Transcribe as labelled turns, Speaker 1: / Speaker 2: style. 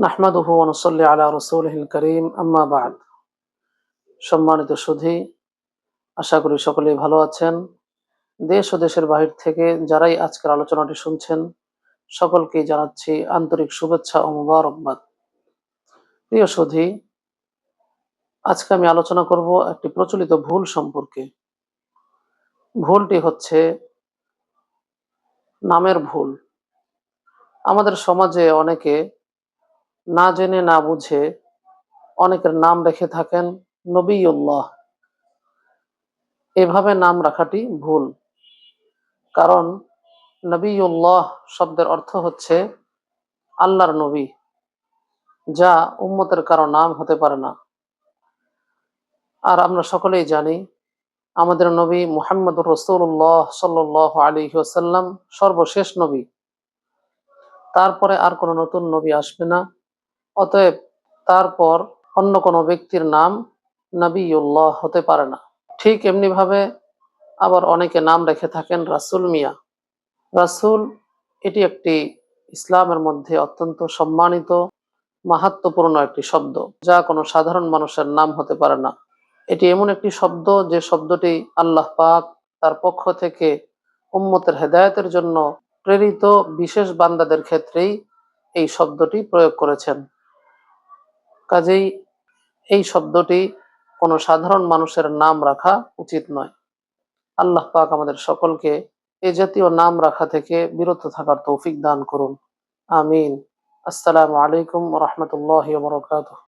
Speaker 1: নাহমাদুহ ওনসল্লি আলা রসুলহিল করিম, আম্মা বাদ। সম্মানিত সুধী, আশা করি সকলেই ভালো আছেন। দেশ ও দেশের বাহির থেকে যারাই আজকের আলোচনাটি শুনছেন, সকলকেই জানাচ্ছি আন্তরিক শুভেচ্ছা ও মুবারকবাদ। প্রিয় সুধী, আজকে আমি আলোচনা করব একটি প্রচলিত ভুল সম্পর্কে। ভুলটি হচ্ছে নামের ভুল। আমাদের সমাজে অনেকে না জেনে না বুঝে অনেকের নাম রেখে থাকেন নবীউল্লাহ। এভাবে নাম রাখাটি ভুল। কারণ নবীউল্লাহ শব্দের অর্থ হচ্ছে আল্লাহর নবী, যা উম্মতের কারও নাম হতে পারে না। আর আমরা সকলেই জানি, আমাদের নবী মুহাম্মদ রসুল্লাহ সাল আলী ওসাল্লাম সর্বশেষ নবী। তারপরে আর কোনো নতুন নবী আসবে না। অতএব তারপর অন্য কোনো ব্যক্তির নাম নবীউল্লাহ হতে পারে না। ঠিক এমনিভাবে আবার অনেকে নাম রেখে থাকেন রাসুল মিয়া। রাসুল এটি একটি ইসলামের মধ্যে অত্যন্ত সম্মানিত, মাহাত্মপূর্ণ একটি শব্দ, যা কোনো সাধারণ মানুষের নাম হতে পারে না। এটি এমন একটি শব্দ যে শব্দটি আল্লাহ পাক তার পক্ষ থেকে উম্মতের হেদায়তের জন্য প্রেরিত বিশেষ বান্দাদের ক্ষেত্রেই এই শব্দটি প্রয়োগ করেছেন। কাজেই এই শব্দটি কোনো সাধারণ মানুষের নাম রাখা উচিত নয়। আল্লাহ পাক আমাদের সকলকে এ জাতীয় নাম রাখা থেকে বিরত থাকার তৌফিক দান করুন। আমিন। আসসালামু আলাইকুম রহমতুল্লাহ বরকাত